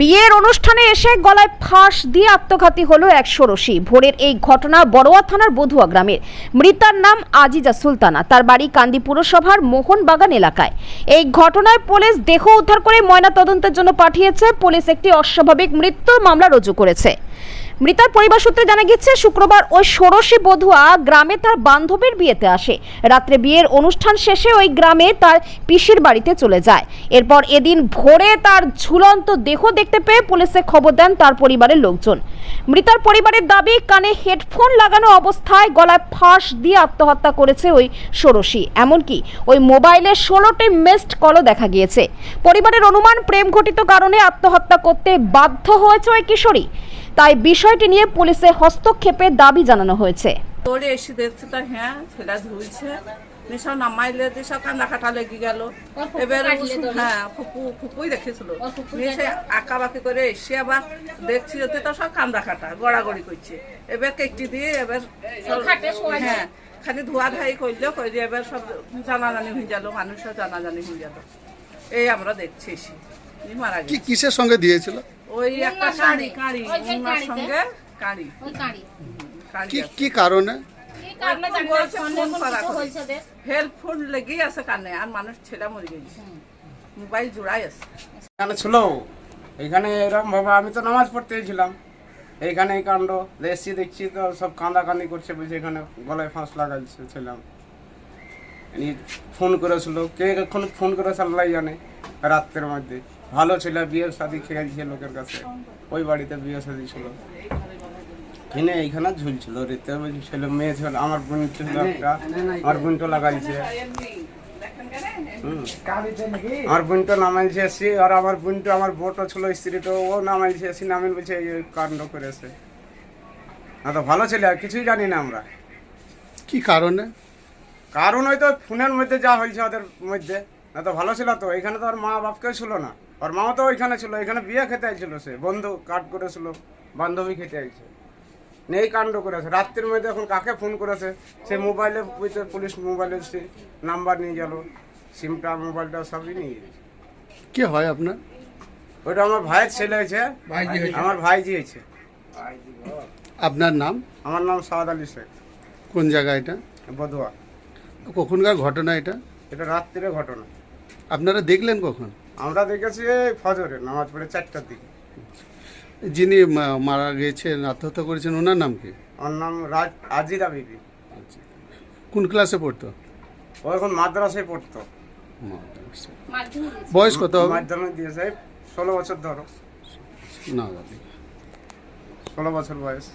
বিয়ের অনুষ্ঠানে এসে গলায় ফাঁস দিয়ে আত্মঘাতী হলো এক ষোড়শী ভোরের এই ঘটনা বড়োয়া থানার বধুয়া গ্রামের। মৃতার নাম আজিজা সুলতানা। তার বাড়ি কান্দি পুরসভার মোহনবাগান এলাকায়। এই ঘটনায় পুলিশ দেহ উদ্ধার করে ময়না তদন্তের জন্য পাঠিয়েছে। পুলিশ একটি অস্বাভাবিক মৃত্যুর মামলা রুজু করেছে। মৃতার পরিবার সূত্রে জানা গেছে শুক্রবার ওই ষোড়শী বধুয়া গ্রামে তার বান্ধবীর বিয়েতে আসে। রাত্রে বিয়ের অনুষ্ঠান শেষে ওই গ্রামে তার পিসির বাড়িতে চলে যায়। এরপর এদিন ভোরে তার ঝুলন্ত দেহ দেখতে পেয়ে পুলিশে খবর দেন তার পরিবারের লোকজন। মৃতার পরিবারের দাবি, কানে হেডফোন লাগানো অবস্থায় গলায় ফাঁস দিয়ে আত্মহত্যা করেছে ওই ষোড়শী। এমনকি ওই মোবাইলে ষোলোটি মিসড কলও দেখা গিয়েছে। পরিবারের অনুমান, প্রেম ঘটিত কারণে আত্মহত্যা করতে বাধ্য হয়েছে ওই কিশোরী। তাই বিষয়টি নিয়ে পুলিশে হস্তক্ষেপের দাবি জানানো হয়েছে। তোরে এসে দেখছে তো হ্যাঁ ছেলে ঝুলছে নিশা নামাইলে দিশা কান্দা কাটা লেগে গেল। এবার হ্যাঁ ফুপু ফুপুই দেখেছিল। নিয়ে সে আঁকা বাকি করে এসে আবার দেখছি ওতে তো সব কান্দা কাটা গড়াগড়ি করছে। এবার কেকটি দিয়ে এবার হ্যাঁ খালি ধোয়া ধাই করলে করে এবার সব জানাজানি হয়ে গেল মানুষও জানাজানি হয়ে গেল। এই আমরা দেখছি এসে। মারা কি গেছে। কিসের সঙ্গে দিয়েছিল? ওই একটা কাঁড়ি কাঁড়ি ওই ওনার সঙ্গে কাঁড়ি ওই কাঁড়ি কাঁড়ি কি কি কারণে? করা করে। হেল্পফুল আছে কানে আর মানুষ ছেলে মরে গেছে। মোবাইল জোড়াই আছে। এখানে ছিল এখানে এরকম ভাবে আমি তো নামাজ পড়তে ছিলাম এইখানে এই কাণ্ড এসছি দেখছি তো সব কান্দা কান্দি করছে বলছে এখানে গলায় ফাঁস লাগাইছে ছিলাম। ফোন করেছিল কে এখন ফোন করে আল্লাহ জানে রাত্রের মধ্যে। ভালো ছিল বিয়ের শাদি খেয়েছে লোকের কাছে। ওই বাড়িতে বিয়ে শাদি ছিল। কিনে এইখানে ঝুলছিল রেতে ছিল মেয়ে ছিল আমার বোন ছিল একটা আমার বোনটা লাগাইছে। হুম। আমার বোনটা নামাইছে এসি আর আমার বোনটা আমার বোটও ছিল স্ত্রীটা ও নামাইছে এসি নামিল বলছে এই এই কাণ্ড করেছে। না তো ভালো ছেলে আর কিছুই জানি না আমরা। কি কারণে? কারণ হয়তো ফোনের মধ্যে যা হয়েছে ওদের মধ্যে। না তো ভালো ছিল তো এখানে তো আর মা বাপকেও ছিল না। ওর মাও তো ওইখানে ছিল এখানে বিয়ে খেতে আইছিল সে বন্ধু কাট করেছিল বান্ধবী খেতে আইছে। নেই কাণ্ড করেছে রাত্রির মধ্যে এখন কাকে ফোন করেছে? সে মোবাইলে বুঝতে পুলিশ মোবাইলে সে নাম্বার নিয়ে গেল সিমটা মোবাইলটা সবই নিয়ে গেছে। কি হয় আপনার? ওইটা আমার ভাইয়ের ছেলে হয়েছে আমার ভাইজি হয়েছে। আপনার নাম? আমার নাম সাদ আলী শেখ। কোন জায়গা এটা? বধুয়া কখনকার ঘটনা এটা? এটা রাত্রিরে ঘটনা। আপনারা দেখলেন কখন? আমরা দেখেছি এই ফজরে নামাজ পড়ে চারটার দিকে। যিনি মা- মারা গেছেন আত্মহত্যা করেছেন ওনার নাম কি? ওর নাম রাজ আজিরা বিবি। কোন ক্লাসে পড়তো? ও এখন মাদ্রাসায় পড়তো। বয়স কত হবে? মাধ্যমিক দিয়েছে ষোলো বছর ধরো। না দাদি ষোলো বছর বয়স।